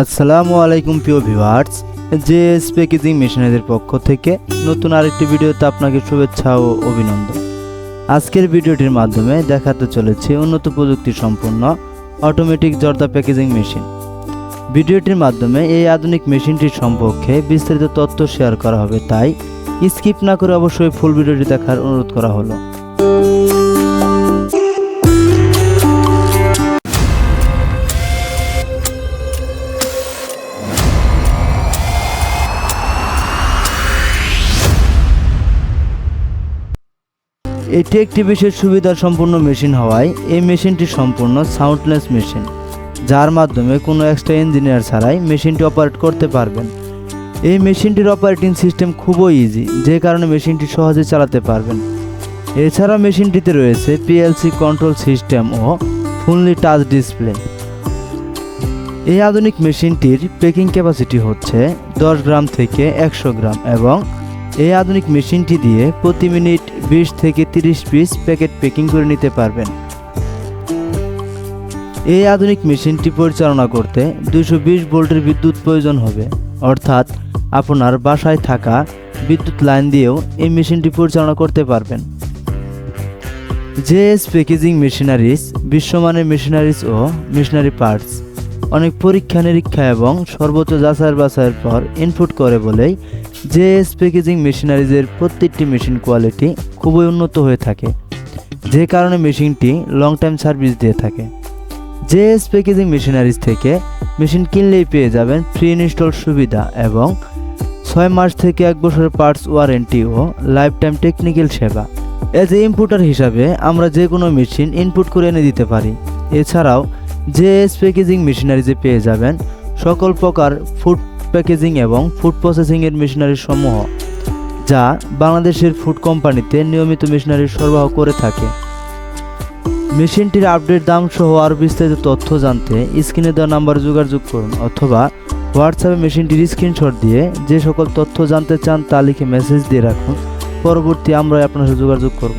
আসসালামু আলাইকুম প্রিয় ভিউয়ার্স, জেএস প্যাকেজিং মেশিনারিদের পক্ষ থেকে নতুন আরেকটি ভিডিওতে আপনাকে শুভেচ্ছা ও অভিনন্দন। আজকের ভিডিওটির মাধ্যমে দেখাতে চলেছে উন্নত প্রযুক্তি সম্পন্ন অটোমেটিক জর্দা প্যাকেজিং মেশিন। ভিডিওটির মাধ্যমে এই আধুনিক মেশিনটির সম্পর্কে বিস্তারিত তথ্য শেয়ার করা হবে, তাই স্কিপ না করে অবশ্যই ফুল ভিডিওটি দেখার অনুরোধ করা হলো। এটি একটি বিশেষ সুবিধা সম্পূর্ণ মেশিন হওয়ায় এই মেশিনটি সম্পূর্ণ সাউন্ডলেস মেশিন, যার মাধ্যমে কোনো এক্সট্রা ইঞ্জিনিয়ার ছাড়াই মেশিনটি অপারেট করতে পারবেন। এই মেশিনটির অপারেটিং সিস্টেম খুবই ইজি যে কারণে মেশিনটি সহজে চালাতে পারবেন। এছাড়া মেশিনটিতে রয়েছে পিএলসি কন্ট্রোল সিস্টেম ও ফুললি টাচ ডিসপ্লে এই আধুনিক মেশিনটির পেকিং ক্যাপাসিটি হচ্ছে দশ গ্রাম থেকে একশো গ্রাম এবং এই আধুনিক মেশিনটি দিয়ে প্রতি মিনিট বিশ থেকে তিরিশ পিস প্যাকেট প্যাকিং করে নিতে পারবেন। এই আধুনিক মেশিনটি পরিচালনা করতে দুশো বিশ ভোল্টের বিদ্যুৎ প্রয়োজন হবে। অর্থাৎ আপনার বাসায় থাকা বিদ্যুৎ লাইন দিয়েও এই মেশিনটি পরিচালনা করতে পারবেন। জেএস প্যাকেজিং মেশিনারিজ, বিশ্বমানের মেশিনারিজ ও মেশিনারি পার্টস। অনেক পরীক্ষা নিরীক্ষা এবং সর্বোচ্চ যাচাইয়ের বাছাইয়ের পর ইনপুট করে বলেই জেএস প্যাকেজিং মেশিনারিজের প্রত্যেকটি মেশিন কোয়ালিটি খুবই উন্নত হয়ে থাকে। যে কারণে মেশিনটি লং টাইম সার্ভিস দিয়ে থাকে। জেএস প্যাকেজিং মেশিনারিজ থেকে মেশিন কিনলেই পেয়ে যাবেন ফ্রি ইনস্টল সুবিধা এবং ছয় মাস থেকে এক বছরের পার্টস ওয়ারেন্টি ও লাইফ টাইম টেকনিক্যাল সেবা। এজ এ ইনপুটার হিসাবে আমরা যে কোনো মেশিন ইনপুট করে এনে দিতে পারি। এছাড়াও জেএস প্যাকেজিং মেশিনারিজে পেয়ে যাবেন, সকল প্রকার ফুড প্যাকেজিং এবং ফুড প্রসেসিংয়ের মেশিনারি সমূহ যা বাংলাদেশের ফুড কোম্পানিতে নিয়মিত মেশিনারি সরবরাহ করে থাকে। মেশিনটির আপডেট দাম সহ আরও বিস্তারিত তথ্য জানতে স্ক্রিনে দেওয়া নাম্বার যোগাযোগ করুন অথবা হোয়াটসঅ্যাপে মেশিনটির স্ক্রিনশট দিয়ে যে সকল তথ্য জানতে চান তা লিখে মেসেজ দিয়ে রাখুন। পরবর্তী আমরা আপনার সাথে যোগাযোগ করব।